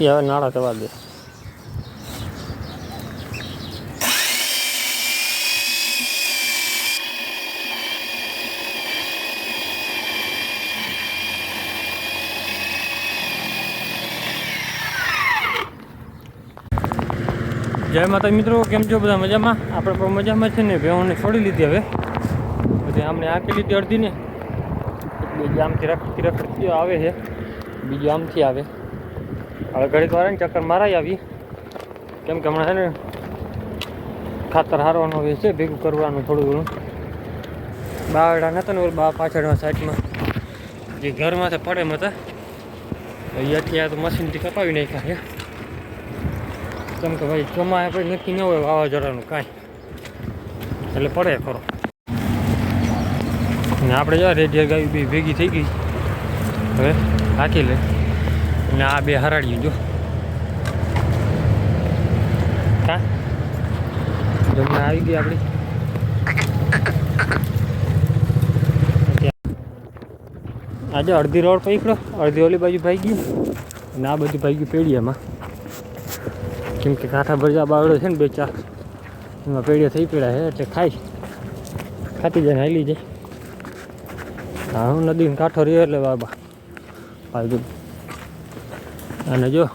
એ હવે નાળા કરવા દે જય માતા મિત્રો કેમ છો બધા મજામાં આપણે પણ મજામાં છે ને ભેહોને છોડી લીધી હવે પછી આમને આંકી લીધી અડધી ને બીજી આમથી રખડતી રખડતી આવે છે બીજી આમથી આવે હવે ઘડીક વાર ચક્કર મારાઈ આવી. કેમ કે હમણાં છે ને ખાતર હારવાનું હોય છે, ભેગું કરવાનું થોડું ઘણું. બાવડા નહોતા ને ઓલા બા પાછળના સાઈડમાં. જે ઘરમાંથી પડે એમ હતા. અહીંયાથી આ તો મશીનથી કપાવી નાખ્યા છે. કેમ કે ભાઈ ચોમાસે પછી નક્કી ન હોય વાવાઝોડાનું કાંઈ. એટલે પડે ખરો. ને આપણે જો રેડિયર ગાય બી ભેગી થઈ ગઈ. હવે રાખી લે. ને આ બે હરાડ્યું જો હા જમણા આવી ગઈ આપણી આજે અડધી રોડ પકડો અડધી ઓલી બાજુ ભાઈ ગયું અને આ બધું ભાઈ ગયું પેઢીયામાં કેમ કે કાંઠા ભરજા બાવડો છે ને બે ચાર એમાં પેઢીઓ થઈ પડ્યા છે એટલે ખાઈ ખાતી જાય ને હાલી જાય હા હું નદીનો કાંઠો રહ્યો એટલે બાબા આવી ગયું અને જો,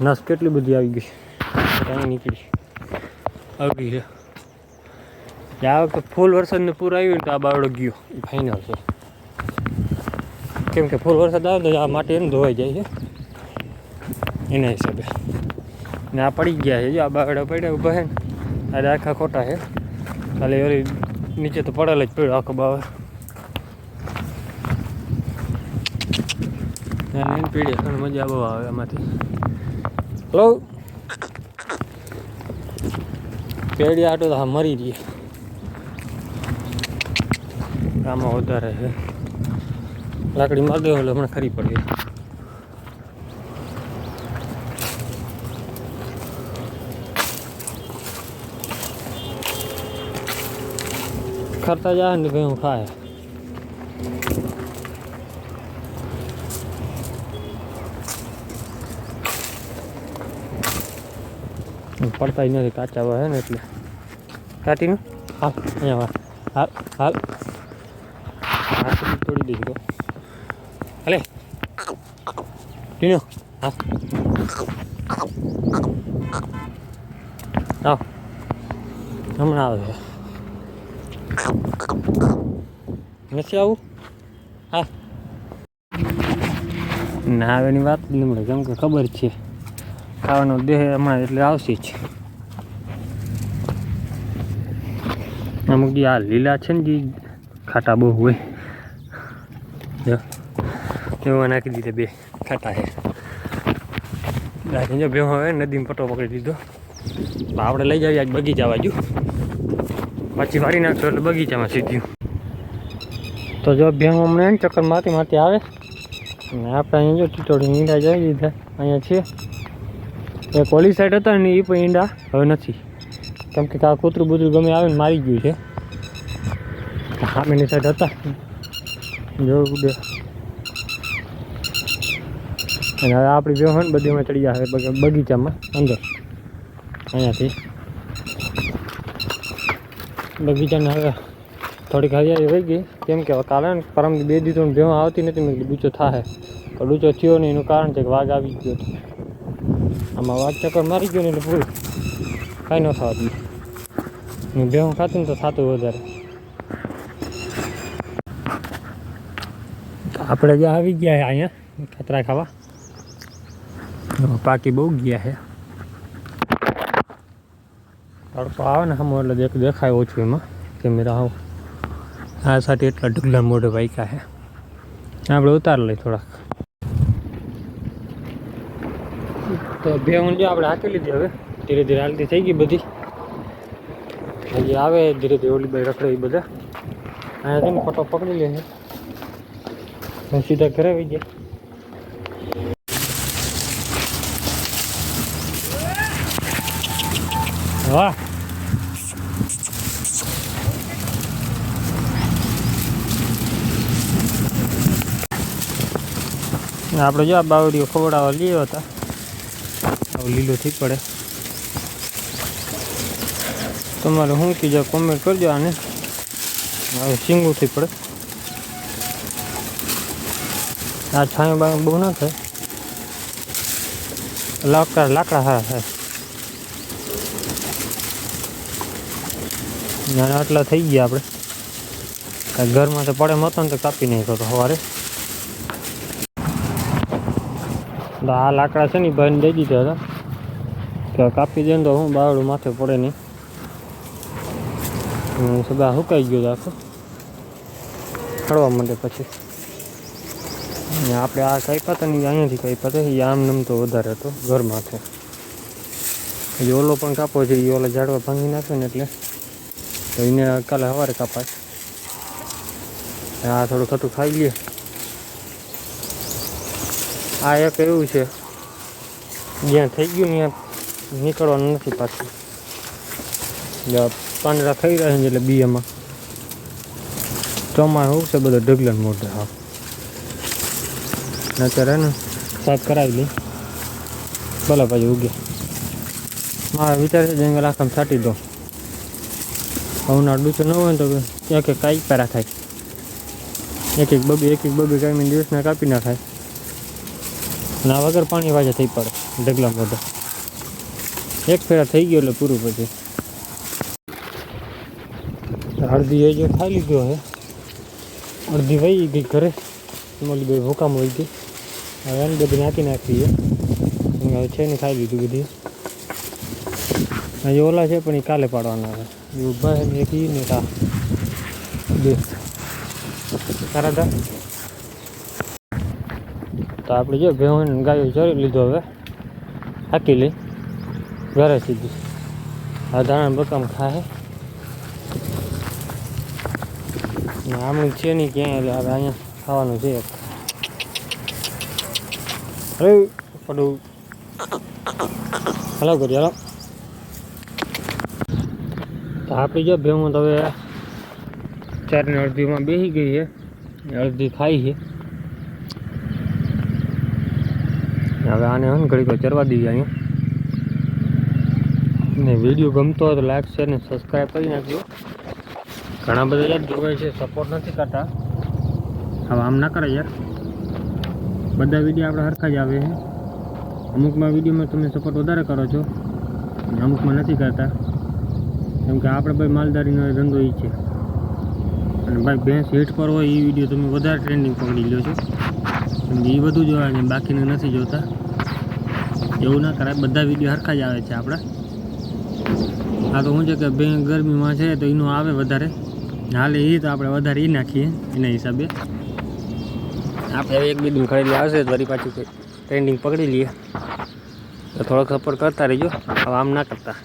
નસ કેટલી બધી આવી ગઈ. ત્યાં નીકળી. આવી છે. આ વખતે ફૂલ વરસાદને પૂર આવ્યું ને તો આ બાવડો ગયો. એ ફાઇનલ છે. કેમ કે ફૂલ વરસાદ આવે તો આ માટી એને ધોવાઈ જાય છે. એના હિસાબે. ને આ પડી ગયા છે, જો આ બાવડા પડ્યા ઊભા છે ને. આ આખા ખોટા છે. ખાલી ઓલી નીચે તો પડેલ જ પડ્યો આખો બાવર એને પીડી ઘણી મજા બહુ આવે એમાંથી હલો પેડી આટો તો હા મરી રહીએ આમાં વધારે છે લાકડી મારી દો એટલે હમણાં ખરી પડી ખરતા જાય ને ભેહું ખાય પડતા જ નથી કાચા હોય ને એટલે કાઢીને હાલ અહીંયા વાર હાલ હાલ હાથ બી તોડી દઈશ તો હાલે ટીનો હા આવ હમણાં આવે છે નથી આવું હા ના આવેની વાત જ નહીં મળે કેમ કે ખબર છે ખાવાનો દેહ હમણાં એટલે આવશે જ. અમુક જે આ લીલા છે ને જે ખાટા બહુ હોય. જો નાખી દીધા બે ખાટા છે. જો બે હવે નદીમાં પટો પકડી દીધો. આપણે લઈ જઈએ આજ બગીચા બાજુ. પછી વાળી નાખશો એટલે બગીચામાં સીધ્યું તો જો ભેમ હમણાં ચક્કર મારતી મારતી આવે. અને આપણે અહીંયા જો ટીટોડી નીંદા જઈ દીધા. અહીંયા છે. એક ઓલી સાઈડ હતા ને એ પણ ઈંડા હવે નથી. કેમ કે કાં કૂતરું બૂતરું ગમે આવે ને મારી ગયું છે. સામેની સાઈડ હતા. જોવું બે. અને હવે આપણી બે હોય ને બધી અમે ચડી જશે બગીચામાં, અંદર. અહીંયાથી. બગીચાને હવે થોડીક હરિયાળી રહી ગઈ. કેમ કે કાલે પરમ બે દીધો ભેહો આવતી નથી. મેં કીધું ડૂચો થાય તો ડૂચો થયો નહીં, એનું કારણ છે કે વાઘ આવી ગયો હતો આમાં વાઘ ચક્કર મારી ગયો એટલે ભૂલ. કાંઈ ન થવા બે હું ખાતું ને તો થતું વધારે. આપણે જે આવી ગયા છે અહીંયા ખતરા ખાવા. પાકી બહુ ગયા છે તડકો આવે ને હમો એટલે દેખ દેખાય ઓછું એમાં. કેમેરા આવું. આ સાથે એટલા ઢગલા મોઢે વાયકા છે આપણે ઉતાર લઈ થોડાક. તો બે ઊંડ જો આપણે હાકી લીધી હવે ધીરે ધીરે હાલતી થઈ ગઈ બધી હજી આવે ધીરે ધીરે ઓલી બાઈ રખડે એ બધા અહીંયા છે ને ફોટો પકડી લે છે પછી સીધા ઘરે આવી ગયા વાહ આપણે જો આ બાવડીઓ ખવડાવવા લઈએ હતા લીલો થઈ પડે. તમારે શું કીજો કોમેન્ટ કરજો આને. હવે સિંગું થઈ પડે. આ છાંયો બાયો બહુ ના થાય. લાકડા લાકડા હા ના આટલા થઈ ગયા આપણે ઘરમાં તો પડે મતો ને તો કાપી નહીં તો સવારે આ લાકડા છે ને ભાઈને દઈ દીધા હતા. કાપી દે ને તો હું બાવડું માથે પડે નહીં. સદા સુકાઈ ગયો આખું. ખડવા માંડે પછી. આપણે આ કાપ્યા હતા ને અહીંયાથી કાપ્યા હતા. એ આમ તો વધારે હતો ઘરમાં છે એ ઓલો પણ કાપો છે, એ ઓલા ઝાડવા ભાંગી નાખ્યો ને એટલે. તો એને કાલે સવારે કાપાય. આ થોડું ખોટું ખાઈ લઈએ આ એક એવું છે, જ્યાં થઈ ગયું ને નીકળવાનું નથી પાછું જ્યાં પાંદડા થઈ રહ્યા છે એટલે બીયામાં ચોમાસું છે બધો ઢગલા મોઢે હા ને અત્યારે ને સાફ કરાવી લઈ ભલે પછી ઉગે મારા વિચાર છે જંગલ આખામાં છાંટી દો ઉનાળો ડૂચો ન હોય ને તો એક એક કાંઈ પેરા થાય એક એક બબે એક એક બબે કાંઈ દિવસના કાપી નાખાય અને આ વગર પાણી વાજા થઈ પડે ઢગલા મોઢા એક ફેરા થઈ ગયો એટલે પૂરું પછી અડધી એ જો ખાઈ લીધો હે અડધી વહી ગઈ ઘરે મોલી બે ભૂકામાં વહી ગઈ હવે એને બધી નાખી નાખી છે અને હવે છે ને ખાઈ લીધું બધી હજી ઓલા છે પણ એ કાલે પાડવાના છે એ ઊભા છે ને એક ઈ ને તા બે તારા તા તો આપણે જો ભેહું ને ગાયો ચરી લીધો હવે હાકી લઈ ઘરે સીધી. આ ધાણા બકામ ખાય ને આમનું છે નહીં ક્યાંય, એટલે હવે અહીંયા ખાવાનું છે. અરે, પડું. હલો કરી હાલો. તો આપણી જો ભેહું, તો હવે ચારની અડધીમાં બેસી ગઈ છે અડધી ખાઈ છે હવે આને ઘડીક ચરવા દઈએ અહીંયા. ને વીડિયો ગમતો હોય તો લાઈક શેર ને સબસ્ક્રાઈબ કરી નાખજો. ઘણા બધા યાર જોવે છે સપોર્ટ નથી કરતા. હવે આમ ના કરે યાર. બધા વીડિયો આપણે હરખા જ આવે છે. અમુકમાં વિડીયોમાં તમે સપોર્ટ વધારે કરો છો અમુકમાં નથી કરતા. કેમ કે આપણે ભાઈ માલદારીનો ધંધો એ છે. અને ભાઈ ભેંસ હીટ પર હોય એ વીડિયો તમે વધારે ટ્રેન્ડિંગ પકડી લો છો. કેમ કે એ બધું જોવા છે બાકીને નથી જોતા. એવું ના કરાય. બધા વીડિયો હરખા જ આવે છે આપણા. આ તો શું છે કે બે ગરમીમાં છે તો એનું આવે વધારે. હાલે એ તો આપણે વધારે એ નાખીએ, એના હિસાબે. આપણે એક બે દિન ખરીદી આવશે, તો પાછું ટ્રેન્ડિંગ પકડી લઈએ. તો થોડોક સપોર્ટ કરતા રહીજો, હવે આમ ના કરતા.